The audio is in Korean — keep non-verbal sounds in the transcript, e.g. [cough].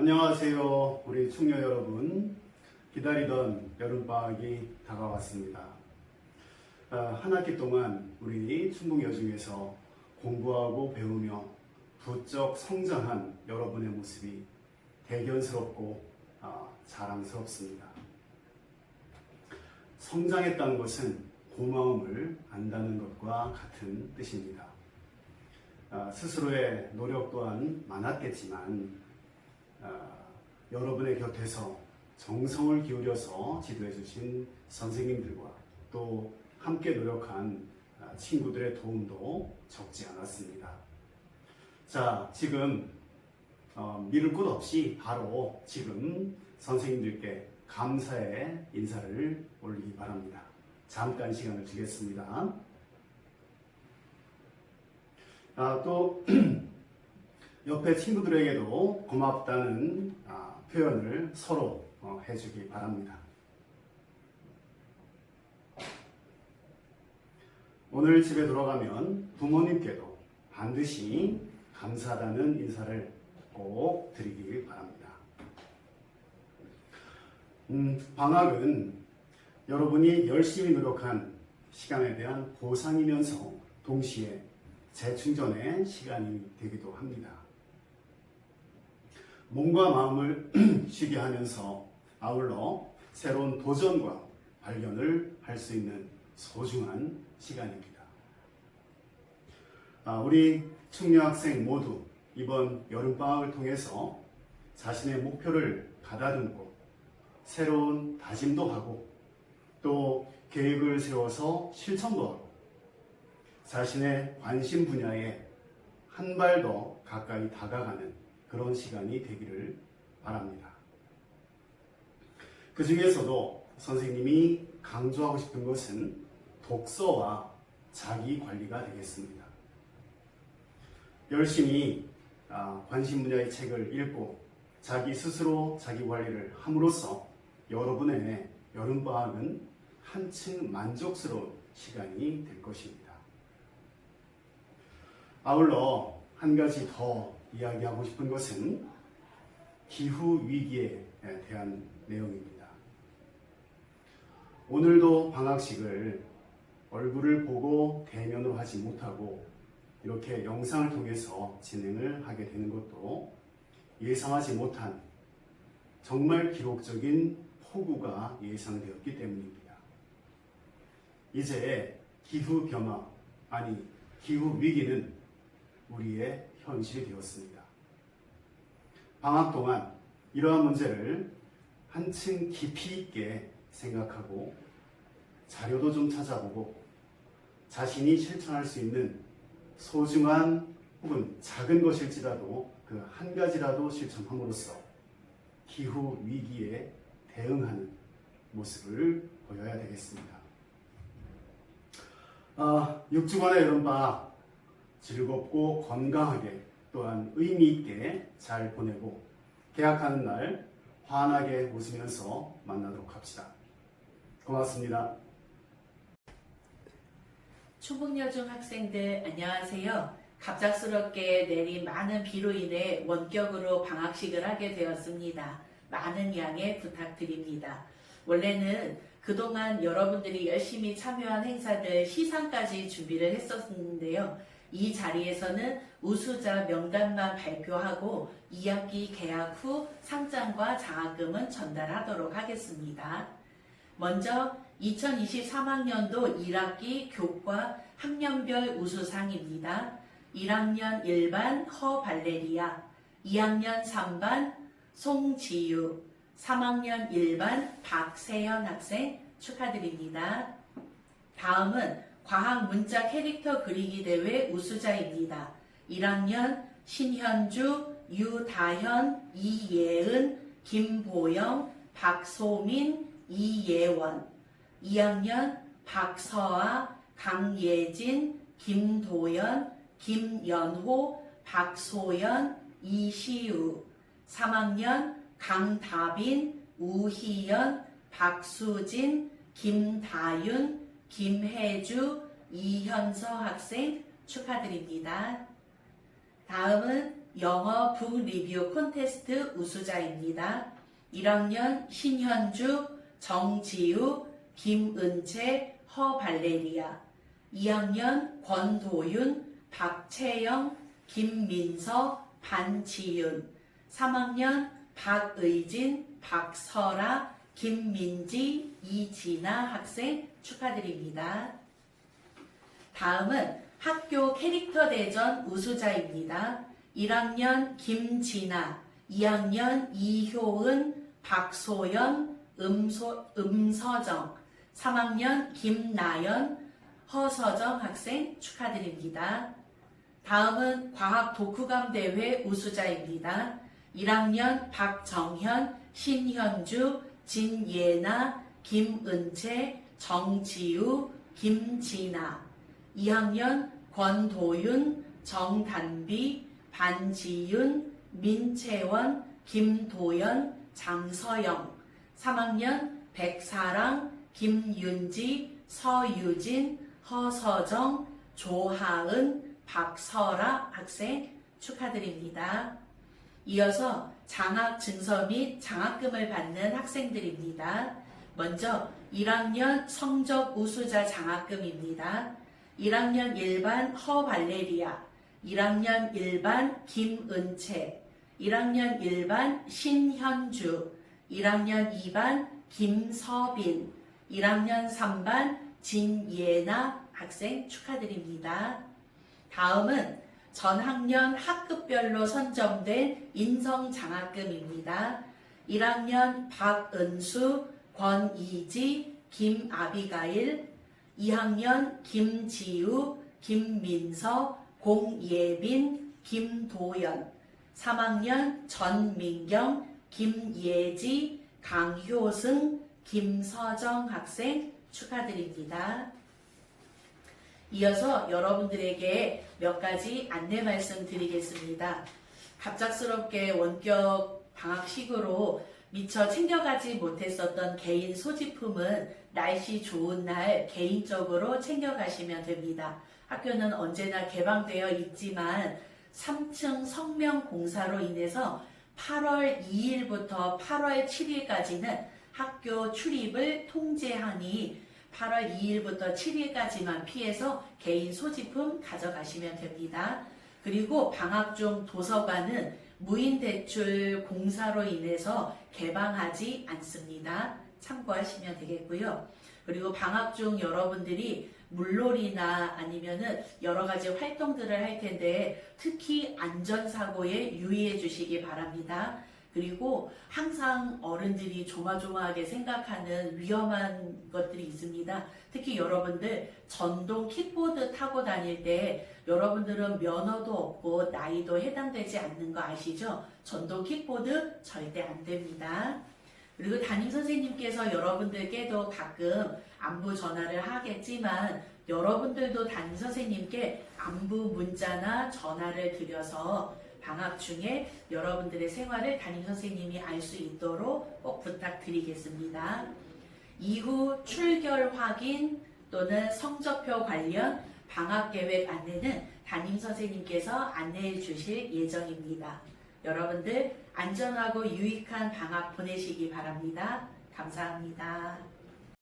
안녕하세요. 우리 충녀 여러분. 기다리던 여름방학이 다가왔습니다. 아, 한 학기 동안 우리 충북 여중에서 공부하고 배우며 부쩍 성장한 여러분의 모습이 대견스럽고 아, 자랑스럽습니다. 성장했다는 것은 고마움을 안다는 것과 같은 뜻입니다. 아, 스스로의 노력 또한 많았겠지만 아, 여러분의 곁에서 정성을 기울여서 지도해 주신 선생님들과 또 함께 노력한 아, 친구들의 도움도 적지 않았습니다. 자, 지금 어, 미룰 것 없이 바로 지금 선생님들께 감사의 인사를 올리기 바랍니다. 잠깐 시간을 주겠습니다. 아, 또 [clears throat] 옆에 친구들에게도 고맙다는 아, 표현을 서로 어, 해주기 바랍니다. 오늘 집에 돌아가면 부모님께도 반드시 감사하다는 인사를 꼭 드리기 바랍니다. 음, 방학은 여러분이 열심히 노력한 시간에 대한 보상이면서 동시에 재충전의 시간이 되기도 합니다. 몸과 마음을 [clears throat] 쉬게 하면서 아울러 새로운 도전과 발견을 할 수 있는 소중한 시간입니다. 아, 우리 충녀 학생 모두 이번 여름방학을 통해서 자신의 목표를 가다듬고 새로운 다짐도 하고 또 계획을 세워서 실천도 하고 자신의 관심 분야에 한 발 더 가까이 다가가는 그런 시간이 되기를 바랍니다. 그 중에서도 선생님이 강조하고 싶은 것은 독서와 자기 관리가 되겠습니다. 열심히 아, 관심 분야의 책을 읽고 자기 스스로 자기 관리를 함으로써 여러분의 여름방학은 한층 만족스러운 시간이 될 것입니다. 아울러 한 가지 더 이야기하고 싶은 것은 기후 위기에 대한 내용입니다. 오늘도 방학식을 얼굴을 보고 대면으로 하지 못하고 이렇게 영상을 통해서 진행을 하게 되는 것도 예상하지 못한 정말 기록적인 폭우가 예상되었기 때문입니다. 이제 기후 변화, 아니 기후 위기는 우리의 현실이 되었습니다. 방학 동안 이러한 문제를 한층 깊이 있게 생각하고 자료도 좀 찾아보고 자신이 실천할 수 있는 소중한 혹은 작은 것일지라도 그 한 가지라도 실천함으로써 기후 위기에 대응하는 모습을 보여야 되겠습니다. 아, 6주간의 여름방학 즐겁고 건강하게 또한 의미 있게 잘 보내고 개학하는 날 환하게 웃으면서 만나도록 합시다. 고맙습니다. 초북여중 학생들 안녕하세요. 갑작스럽게 내린 많은 비로 인해 원격으로 방학식을 하게 되었습니다. 많은 양해 부탁드립니다. 원래는 그동안 여러분들이 열심히 참여한 행사들 시상까지 준비를 했었는데요. 이 자리에서는 우수자 명단만 발표하고 2학기 개학 후 상장과 장학금은 전달하도록 하겠습니다. 먼저 2023학년도 1학기 교과 학년별 우수상입니다. 1학년 1반 허발레리아, 2학년 3반 송지유, 3학년 1반 박세현 학생 축하드립니다. 다음은 과학 문자 캐릭터 그리기 대회 우수자입니다. 1학년 신현주, 유다현, 이예은, 김보영, 박소민, 이예원, 2학년 박서아, 강예진, 김도연, 김연호, 박소연, 이시우, 3학년 강다빈, 우희연, 박수진, 김다윤, 김혜주, 이현서 학생 축하드립니다. 다음은 영어 북 리뷰 콘테스트 우수자입니다. 1학년 신현주, 정지우, 김은채, 허발레리아. 2학년 권도윤, 박채영, 김민서, 반치윤. 3학년 박의진, 박설아, 김민지, 이진아 학생 축하드립니다. 다음은 학교 캐릭터 대전 우수자입니다. 1학년 김진아, 2학년 이효은, 박소연, 음소, 음서정, 3학년 김나연, 허서정 학생 축하드립니다. 다음은 과학 독후감 대회 우수자입니다. 1학년 박정현, 신현주, 진예나, 김은채, 정지우, 김진아. 2학년 권도윤, 정단비, 반지윤, 민채원, 김도연, 장서영. 3학년 백사랑, 김윤지, 서유진, 허서정, 조하은, 박설아 학생 축하드립니다. 이어서 장학 증서 및 장학금을 받는 학생들입니다. 먼저 1학년 성적 우수자 장학금입니다. 1학년 1반 허발레리아, 1학년 1반 김은채, 1학년 1반 신현주, 1학년 2반 김서빈, 1학년 3반 진예나 학생 축하드립니다. 다음은 전 학년 학급별로 선정된 인성 장학금입니다. 1학년 박은수, 권이지, 김아비가일, 2학년 김지우, 김민서, 공예빈, 김도연, 3학년 전민경, 김예지, 강효승, 김서정 학생 축하드립니다. 이어서 여러분들에게 몇 가지 안내 말씀 드리겠습니다. 갑작스럽게 원격 방학식으로 미처 챙겨가지 못했었던 개인 소지품은 날씨 좋은 날 개인적으로 챙겨가시면 됩니다. 학교는 언제나 개방되어 있지만 3층 성명 공사로 인해서 8월 2일부터 8월 7일까지는 학교 출입을 통제하니 8월 2일부터 7일까지만 피해서 개인 소지품 가져가시면 됩니다. 그리고 방학 중 도서관은 무인 대출 공사로 인해서 개방하지 않습니다. 참고하시면 되겠고요. 그리고 방학 중 여러분들이 물놀이나 아니면은 여러 가지 활동들을 할 텐데 특히 안전사고에 유의해 주시기 바랍니다. 그리고 항상 어른들이 조마조마하게 생각하는 위험한 것들이 있습니다. 특히 여러분들 전동 킥보드 타고 다닐 때 여러분들은 면허도 없고 나이도 해당되지 않는 거 아시죠? 전동 킥보드 절대 안 됩니다. 그리고 담임 선생님께서 여러분들께도 가끔 안부 전화를 하겠지만 여러분들도 담임 선생님께 안부 문자나 전화를 드려서 방학 중에 여러분들의 생활을 담임 선생님이 알 수 있도록 꼭 부탁드리겠습니다. 이후 출결 확인 또는 성적표 관련 방학 계획 안내는 담임 선생님께서 안내해 주실 예정입니다. 여러분들 안전하고 유익한 방학 보내시기 바랍니다. 감사합니다.